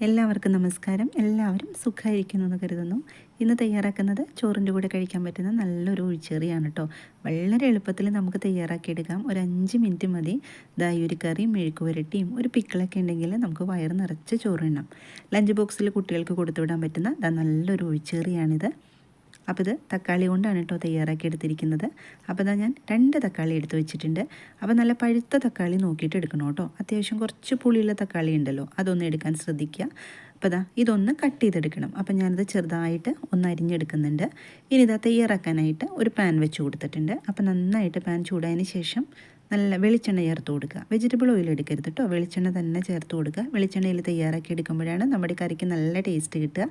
എല്ലാവർക്കും നമസ്കാരം. എല്ലാവരും സുഖമായിരിക്കുന്നു എന്ന് കരുതുന്നു. ഇന്ന് തയ്യാറാക്കുന്നത് ചോറിന്റെ കൂടെ കഴിക്കാൻ പറ്റുന്ന നല്ലൊരു ഒഴിച്ചേറിയാണ് കേട്ടോ വളരെ എളുപ്പത്തിൽ നമുക്ക് തയ്യാറാക്കിയെടുക്കാം. ഒരു അഞ്ച് മിനിറ്റ് മതി. ദായൊരു കറിയും മെഴുക്ക് പുരട്ടിയും ഒരു പിക്കിളൊക്കെ ഉണ്ടെങ്കിൽ നമുക്ക് വയറ് നിറച്ച് ചോറിണ്ണാം ലഞ്ച് ബോക്സിൽ കുട്ടികൾക്ക് കൊടുത്തു വിടാൻ പറ്റുന്ന നല്ലൊരു ഒഴിച്ചേറിയാണിത് അപ്പോൾ ഇത് തക്കാളി കൊണ്ടാണ് കേട്ടോ തയ്യാറാക്കി എടുത്തിരിക്കുന്നത്. അപ്പോൾ ഇതാ ഞാൻ രണ്ട് തക്കാളി എടുത്ത് വെച്ചിട്ടുണ്ട്. അപ്പോൾ നല്ല പഴുത്ത തക്കാളി നോക്കിയിട്ട് എടുക്കണം കേട്ടോ. അത്യാവശ്യം കുറച്ച് പുളിയുള്ള തക്കാളി ഉണ്ടല്ലോ അതൊന്ന് എടുക്കാൻ ശ്രദ്ധിക്കുക. അപ്പോൾ ഇതാ ഇതൊന്ന് കട്ട് ചെയ്തെടുക്കണം. അപ്പോൾ ഞാനിത് ചെറുതായിട്ട് ഒന്ന് അരിഞ്ഞെടുക്കുന്നുണ്ട്. ഇനി ഇതാ തയ്യാറാക്കാനായിട്ട് ഒരു പാൻ വെച്ച് കൊടുത്തിട്ടുണ്ട്. അപ്പോൾ നന്നായിട്ട് പാൻ ചൂടായതിന് ശേഷം നല്ല വെളിച്ചെണ്ണ ചേർത്ത് കൊടുക്കുക. വെജിറ്റബിൾ ഓയിൽ എടുക്കരുത് കേട്ടോ വെളിച്ചെണ്ണ തന്നെ ചേർത്ത് കൊടുക്കുക. വെളിച്ചെണ്ണയിൽ തയ്യാറാക്കി എടുക്കുമ്പോഴാണ് നമ്മുടെ കറിക്ക് നല്ല ടേസ്റ്റ് കിട്ടുക.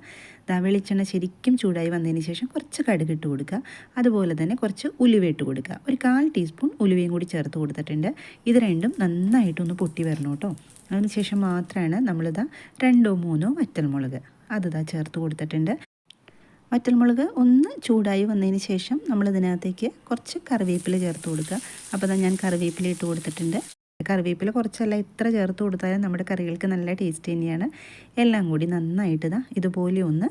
ദാ വെളിച്ചെണ്ണ ശരിക്കും ചൂടായി വന്നതിന് ശേഷം കുറച്ച് കടുക് ഇട്ട് കൊടുക്കുക. അതുപോലെ തന്നെ കുറച്ച് ഉലുവ ഇട്ട് കൊടുക്കുക. ഒരു കാൽ ടീസ്പൂൺ ഉലുവയും കൂടി ചേർത്ത് കൊടുത്തിട്ടുണ്ട്. ഇത് രണ്ടും നന്നായിട്ടൊന്ന് പൊട്ടി വരണം കേട്ടോ അതിനുശേഷം മാത്രമാണ് നമ്മളിതാ രണ്ടോ മൂന്നോ വറ്റൽമുളക് അത് ഇതാ ചേർത്ത് കൊടുത്തിട്ടുണ്ട്. വറ്റൽമുളക് ഒന്ന് ചൂടായി വന്നതിന് ശേഷം നമ്മളിതിനകത്തേക്ക് കുറച്ച് കറിവേപ്പില ചേർത്ത് കൊടുക്കുക. അപ്പോൾ ഞാൻ കറിവേപ്പില ഇട്ട് കൊടുത്തിട്ടുണ്ട്. കറിവേപ്പില കുറച്ചല്ല ഇത്ര ചേർത്ത് കൊടുത്താലും നമ്മുടെ കറികൾക്ക് നല്ല ടേസ്റ്റ് തന്നെയാണ്. എല്ലാം കൂടി നന്നായിട്ട് ഇതാ ഇതുപോലെ ഒന്ന്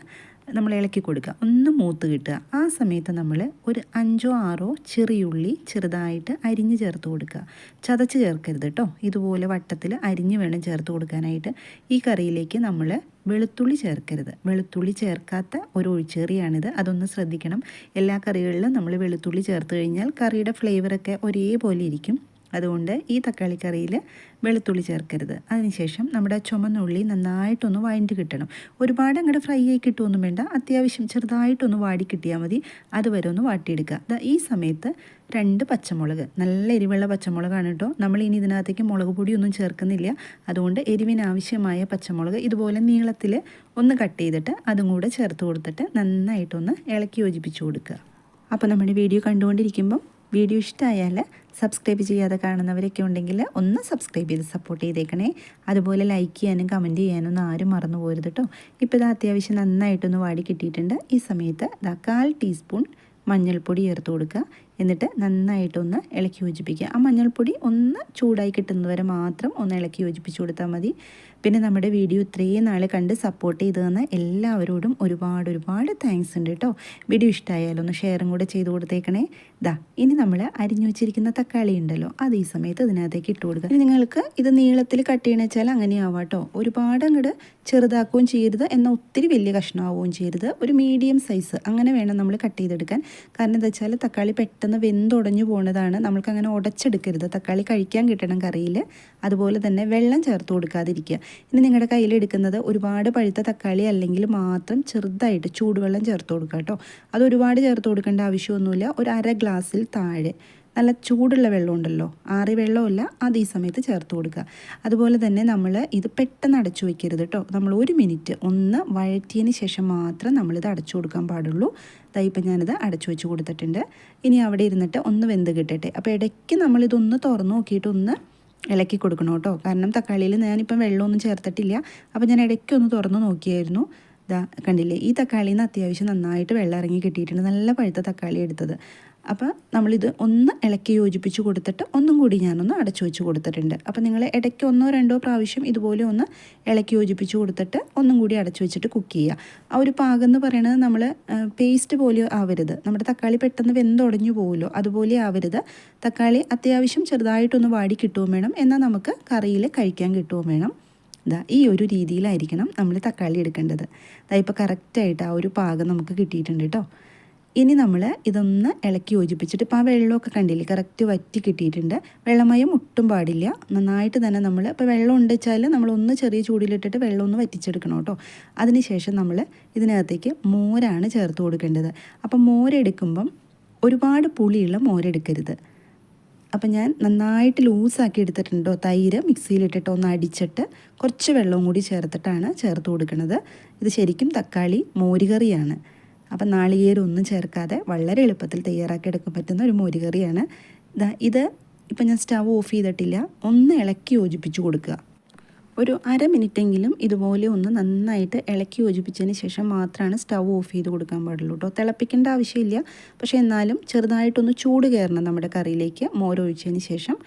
നമ്മൾ ഇളക്കി കൊടുക്കുക. ഒന്ന് മൂത്ത് കിട്ടുക. ആ സമയത്ത് നമ്മൾ ഒരു അഞ്ചോ ആറോ ചെറിയുള്ളി ചെറുതായിട്ട് അരിഞ്ഞ് ചേർത്ത് കൊടുക്കുക. ചതച്ച് ചേർക്കരുത് കേട്ടോ ഇതുപോലെ വട്ടത്തിൽ അരിഞ്ഞ് വേണം ചേർത്ത് കൊടുക്കാനായിട്ട്. ഈ കറിയിലേക്ക് നമ്മൾ വെളുത്തുള്ളി ചേർക്കരുത്. വെളുത്തുള്ളി ചേർക്കാത്ത ഒരു ഒഴിച്ചേറിയാണിത്. അതൊന്ന് ശ്രദ്ധിക്കണം. എല്ലാ കറികളിലും നമ്മൾ വെളുത്തുള്ളി ചേർത്ത് കഴിഞ്ഞാൽ കറിയുടെ ഫ്ലേവറൊക്കെ ഒരേപോലെ ഇരിക്കും. അതുകൊണ്ട് ഈ തക്കാളി കറിയിൽ വെളുത്തുള്ളി ചേർക്കരുത്. അതിനുശേഷം നമ്മുടെ ചുമന്നുള്ളി നന്നായിട്ടൊന്ന് വഴണ്ടി കിട്ടണം. ഒരുപാട് അങ്ങോട്ട് ഫ്രൈ ആയി കിട്ടുമൊന്നും വേണ്ട. അത്യാവശ്യം ചെറുതായിട്ടൊന്ന് വാടി കിട്ടിയാൽ മതി. അതുവരെ ഒന്ന് വാട്ടിയെടുക്കുക. ഈ സമയത്ത് രണ്ട് പച്ചമുളക്. നല്ല എരിവുള്ള പച്ചമുളകാണ് കേട്ടോ നമ്മൾ ഇനി ഇതിനകത്തേക്ക് മുളക് പൊടിയൊന്നും ചേർക്കുന്നില്ല. അതുകൊണ്ട് എരിവിന് ആവശ്യമായ പച്ചമുളക് ഇതുപോലെ നീളത്തിൽ ഒന്ന് കട്ട് ചെയ്തിട്ട് അതും കൂടെ ചേർത്ത് കൊടുത്തിട്ട് നന്നായിട്ടൊന്ന് ഇളക്കി യോജിപ്പിച്ച് കൊടുക്കുക. അപ്പോൾ നമ്മുടെ വീഡിയോ കണ്ടുകൊണ്ടിരിക്കുമ്പം വീഡിയോ ഇഷ്ടമായാൽ സബ്സ്ക്രൈബ് ചെയ്യാതെ കാണുന്നവരൊക്കെ ഉണ്ടെങ്കിൽ ഒന്ന് സബ്സ്ക്രൈബ് ചെയ്ത് സപ്പോർട്ട് ചെയ്തേക്കണേ. അതുപോലെ ലൈക്ക് ചെയ്യാനും കമന്റ് ചെയ്യാനും ഒന്നും ആരും മറന്നു പോരുത് കേട്ടോ ഇപ്പോൾ ഇത് അത്യാവശ്യം നന്നായിട്ടൊന്ന് വാടി കിട്ടിയിട്ടുണ്ട്. ഈ സമയത്ത് ഇതാ കാൽ ടീസ്പൂൺ മഞ്ഞൾപ്പൊടി ചേർത്ത് കൊടുക്കുക. എന്നിട്ട് നന്നായിട്ടൊന്ന് ഇളക്കി യോജിപ്പിക്കുക. ആ മഞ്ഞൾപ്പൊടി ഒന്ന് ചൂടായി കിട്ടുന്നവരെ മാത്രം ഒന്ന് ഇളക്കി യോജിപ്പിച്ച് കൊടുത്താൽ മതി. പിന്നെ നമ്മുടെ വീഡിയോ ഇത്രയും നാൾ കണ്ട് സപ്പോർട്ട് ചെയ്തു തന്ന എല്ലാവരോടും ഒരുപാട് ഒരുപാട് താങ്ക്സ് ഉണ്ട് കേട്ടോ. വീഡിയോ ഇഷ്ടമായാലും ഒന്ന് ഷെയറും കൂടെ ചെയ്ത് കൊടുത്തേക്കണേ. ദാ ഇനി നമ്മൾ അരിഞ്ഞു വെച്ചിരിക്കുന്ന തക്കാളി ഉണ്ടല്ലോ അത് ഈ സമയത്ത് ഇതിനകത്തേക്ക് ഇട്ട് കൊടുക്കുക. നിങ്ങൾക്ക് ഇത് നീളത്തിൽ കട്ട് ചെയ്യണ വെച്ചാൽ അങ്ങനെയാവാം കേട്ടോ. ഒരുപാട് അങ്ങോട്ട് ചെറുതാക്കുകയും ചെയ്യരുത് എന്നാൽ ഒത്തിരി വലിയ കഷ്ണമാവുകയും ചെയ്യരുത്. ഒരു മീഡിയം സൈസ് അങ്ങനെ വേണം നമ്മൾ കട്ട് ചെയ്തെടുക്കാൻ. കാരണം എന്താ വെച്ചാൽ തക്കാളി പെട്ടെന്ന് വെന്തുടഞ്ഞു പോകുന്നതാണ് നമ്മൾക്ക് അങ്ങനെ ഉടച്ചെടുക്കരുത്. തക്കാളി കഴിക്കാൻ കിട്ടണം കറിയിൽ. അതുപോലെ തന്നെ വെള്ളം ചേർത്ത് കൊടുക്കാതിരിക്കുക. ഇനി നിങ്ങളുടെ കയ്യിൽ എടുക്കുന്നത് ഒരുപാട് പഴുത്ത തക്കാളി അല്ലെങ്കിൽ മാത്രം ചെറുതായിട്ട് ചൂടുവെള്ളം ചേർത്ത് കൊടുക്കുക കേട്ടോ. അത് ഒരുപാട് ചേർത്ത് കൊടുക്കേണ്ട ആവശ്യമൊന്നുമില്ല. ഒരു അര ഗ്ലാസ്സിൽ താഴെ നല്ല ചൂടുള്ള വെള്ളം ഉണ്ടല്ലോ. ആറി വെള്ളമല്ല അത് ഈ സമയത്ത് ചേർത്ത് കൊടുക്കുക. അതുപോലെ തന്നെ നമ്മൾ ഇത് പെട്ടെന്ന് അടച്ചു വയ്ക്കരുത് കേട്ടോ. നമ്മൾ ഒരു മിനിറ്റ് ഒന്ന് വഴറ്റിയതിന് ശേഷം മാത്രം നമ്മളിത് അടച്ചു കൊടുക്കാൻ പാടുള്ളൂ. ഇപ്പം ഞാനിത് അടച്ചു വെച്ച് കൊടുത്തിട്ടുണ്ട്. ഇനി അവിടെ ഇരുന്നിട്ട് ഒന്ന് വെന്ത് കിട്ടട്ടെ. അപ്പോൾ ഇടയ്ക്ക് നമ്മളിതൊന്ന് തുറന്ന് നോക്കിയിട്ട് ഒന്ന് ഇളക്കി കൊടുക്കണം കേട്ടോ. കാരണം തക്കാളിയിൽ ഞാനിപ്പം വെള്ളമൊന്നും ചേർത്തിട്ടില്ല. അപ്പോൾ ഞാൻ ഇടയ്ക്കൊന്ന് തുറന്ന് നോക്കിയായിരുന്നു. ഇതാ കണ്ടില്ലേ? ഈ തക്കാളിയിൽ നിന്ന് അത്യാവശ്യം നന്നായിട്ട് വെള്ളം ഇറങ്ങി കിട്ടിയിട്ടുണ്ട്. നല്ല പഴുത്ത തക്കാളി എടുത്തത്. അപ്പോൾ നമ്മളിത് ഒന്ന് ഇളക്കി യോജിപ്പിച്ച് കൊടുത്തിട്ട് ഒന്നും കൂടി ഞാനൊന്ന് അടച്ചു വെച്ച് കൊടുത്തിട്ടുണ്ട്. അപ്പോൾ നിങ്ങൾ ഇടയ്ക്ക് ഒന്നോ രണ്ടോ പ്രാവശ്യം ഇതുപോലെ ഒന്ന് ഇളക്കി യോജിപ്പിച്ച് കൊടുത്തിട്ട് ഒന്നും കൂടി അടച്ചു വെച്ചിട്ട് കുക്ക് ചെയ്യുക. ആ ഒരു പാകം എന്ന് പറയുന്നത് നമ്മൾ പേസ്റ്റ് പോലെ ആവരുത്. നമ്മുടെ തക്കാളി പെട്ടെന്ന് വെന്തുടഞ്ഞു പോകുമല്ലോ അതുപോലെ ആവരുത്. തക്കാളി അത്യാവശ്യം ചെറുതായിട്ടൊന്ന് വാടി കിട്ടുകയും വേണം. എന്നാൽ നമുക്ക് കറിയിൽ കഴിക്കാൻ കിട്ടുകയും വേണം. ഇതാ ഈ ഒരു രീതിയിലായിരിക്കണം നമ്മൾ തക്കാളി എടുക്കേണ്ടത്. ഇതാ ഇപ്പോൾ കറക്റ്റായിട്ട് ആ ഒരു പാകം നമുക്ക് കിട്ടിയിട്ടുണ്ട് കേട്ടോ. ഇനി നമ്മൾ ഇതൊന്ന് ഇളക്കി യോജിപ്പിച്ചിട്ട് ഇപ്പോൾ ആ വെള്ളമൊക്കെ കണ്ടില്ലേ? കറക്റ്റ് വറ്റി കിട്ടിയിട്ടുണ്ട്. വെള്ളമയം ഒട്ടും പാടില്ല. നന്നായിട്ട് തന്നെ നമ്മൾ ഇപ്പോൾ വെള്ളം ഉണ്ട് വെച്ചാൽ നമ്മളൊന്ന് ചെറിയ ചൂടിലിട്ടിട്ട് വെള്ളം ഒന്ന് വറ്റിച്ചെടുക്കണം കേട്ടോ. അതിനുശേഷം നമ്മൾ ഇതിനകത്തേക്ക് മോരാണ് ചേർത്ത് കൊടുക്കേണ്ടത്. അപ്പം മോരെടുക്കുമ്പം ഒരുപാട് പുളിയുള്ള മോരെടുക്കരുത്. അപ്പം ഞാൻ നന്നായിട്ട് ലൂസാക്കി എടുത്തിട്ടുണ്ടോ? തൈര് മിക്സിയിലിട്ടിട്ട് ഒന്ന് അടിച്ചിട്ട് കുറച്ച് വെള്ളവും കൂടി ചേർത്തിട്ടാണ് ചേർത്ത് കൊടുക്കുന്നത് ഇത് ശരിക്കും തക്കാളി മോരുകറിയാണ്. അപ്പം നാളികേരം ഒന്നും ചേർക്കാതെ വളരെ എളുപ്പത്തിൽ തയ്യാറാക്കി എടുക്കാൻ പറ്റുന്ന ഒരു മോരുകറിയാണ്. ഇത് ഇപ്പം ഞാൻ സ്റ്റവ് ഓഫ് ചെയ്തിട്ടില്ല. ഒന്ന് ഇളക്കി യോജിപ്പിച്ച് കൊടുക്കുക. ഒരു അര മിനിറ്റെങ്കിലും ഇതുപോലെ ഒന്ന് നന്നായിട്ട് ഇളക്കി യോജിപ്പിച്ചതിന് ശേഷം മാത്രമാണ് സ്റ്റവ് ഓഫ് ചെയ്ത് കൊടുക്കാൻ പാടുള്ളൂ കേട്ടോ. തിളപ്പിക്കേണ്ട ആവശ്യമില്ല. പക്ഷേ എന്നാലും ചെറുതായിട്ടൊന്ന് ചൂട് കയറണം നമ്മുടെ കറിയിലേക്ക് മോരൊഴിച്ചതിന് ശേഷം.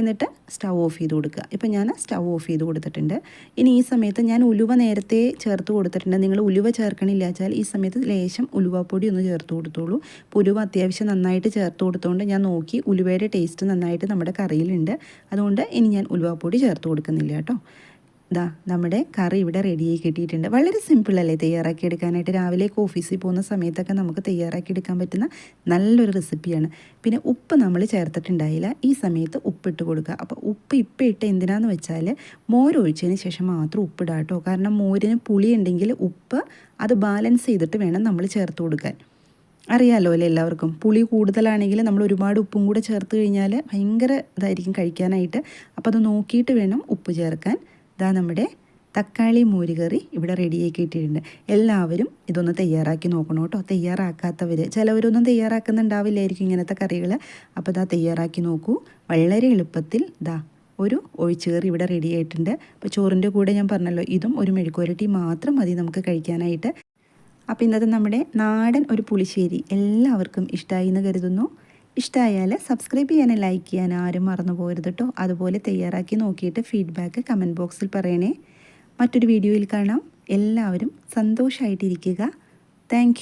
എന്നിട്ട് സ്റ്റൗ ഓഫ് ചെയ്ത് കൊടുക്കുക. ഇപ്പം ഞാൻ സ്റ്റൗ ഓഫ് ചെയ്ത് കൊടുത്തിട്ടുണ്ട്. ഇനി ഈ സമയത്ത് ഞാൻ ഉലുവ നേരത്തെ ചേർത്ത് കൊടുത്തിട്ടുണ്ട്. നിങ്ങൾ ഉലുവ ചേർക്കണില്ല വെച്ചാൽ ഈ സമയത്ത് ലേശം ഉലുവപ്പൊടി ഒന്ന് ചേർത്ത് കൊടുത്തോളൂ. അപ്പോൾ ഉലുവ അത്യാവശ്യം നന്നായിട്ട് ചേർത്ത് കൊടുത്തുകൊണ്ട് ഞാൻ നോക്കി ഉലുവയുടെ ടേസ്റ്റ് നന്നായിട്ട് നമ്മുടെ കറിയിലുണ്ട്. അതുകൊണ്ട് ഇനി ഞാൻ ഉലുവപ്പൊടി ചേർത്ത് കൊടുക്കുന്നില്ല കേട്ടോ. ദാ നമ്മുടെ കറി ഇവിടെ റെഡിയായി കിട്ടിയിട്ടുണ്ട്. വളരെ സിമ്പിളല്ലേ തയ്യാറാക്കി എടുക്കാനായിട്ട്? രാവിലേക്ക് ഓഫീസിൽ പോകുന്ന സമയത്തൊക്കെ നമുക്ക് തയ്യാറാക്കി എടുക്കാൻ പറ്റുന്ന നല്ലൊരു റെസിപ്പിയാണ് പിന്നെ ഉപ്പ് നമ്മൾ ചേർത്തിട്ടുണ്ടായില്ല. ഈ സമയത്ത് ഉപ്പിട്ട് കൊടുക്കുക. അപ്പോൾ ഉപ്പ് ഇപ്പം ഇട്ട് എന്തിനാന്ന് വെച്ചാൽ മോര് ഒഴിച്ചതിന് ശേഷം മാത്രം ഉപ്പിടുക കേട്ടോ. കാരണം മോരിന് പുളി ഉണ്ടെങ്കിൽ ഉപ്പ് അത് ബാലൻസ് ചെയ്തിട്ട് വേണം നമ്മൾ ചേർത്ത് കൊടുക്കാൻ. അറിയാമല്ലോ അല്ലേ എല്ലാവർക്കും? പുളി കൂടുതലാണെങ്കിൽ നമ്മൾ ഒരുപാട് ഉപ്പും കൂടെ ചേർത്ത് കഴിഞ്ഞാൽ ഭയങ്കര ഇതായിരിക്കും കഴിക്കാനായിട്ട്. അപ്പോൾ അത് നോക്കിയിട്ട് വേണം ഉപ്പ് ചേർക്കാൻ ഇതാ നമ്മുടെ തക്കാളി മോരുകറി ഇവിടെ റെഡിയാക്കി കിട്ടിയിട്ടുണ്ട്. എല്ലാവരും ഇതൊന്ന് തയ്യാറാക്കി നോക്കണം കേട്ടോ. തയ്യാറാക്കാത്തവർ ചിലവരൊന്നും തയ്യാറാക്കുന്നുണ്ടാവില്ലായിരിക്കും ഇങ്ങനത്തെ കറികൾ അപ്പോൾ ഇതാ തയ്യാറാക്കി നോക്കൂ. വളരെ എളുപ്പത്തിൽ ഇതാ ഒരു ഒഴിച്ചുകറി ഇവിടെ റെഡി ആയിട്ടുണ്ട്. അപ്പോൾ ചോറിന്റെ കൂടെ ഞാൻ പറഞ്ഞല്ലോ ഇതും ഒരു മെഴുക്കുരട്ടി മാത്രം മതി നമുക്ക് കഴിക്കാനായിട്ട്. അപ്പോൾ ഇന്നത്തെ നമ്മുടെ നാടൻ ഒരു പുളിശ്ശേരി എല്ലാവർക്കും ഇഷ്ടമായി എന്ന് കരുതുന്നു. ഇഷ്ടമായാൽ സബ്സ്ക്രൈബ് ചെയ്യാനും ലൈക്ക് ചെയ്യാനും ആരും മറന്നു പോകരുത് കേട്ടോ അതുപോലെ തയ്യാറാക്കി നോക്കിയിട്ട് ഫീഡ്ബാക്ക് കമന്റ് ബോക്സിൽ പറയണേ. മറ്റൊരു വീഡിയോയിൽ കാണാം. എല്ലാവരും സന്തോഷമായിട്ടിരിക്കുക താങ്ക്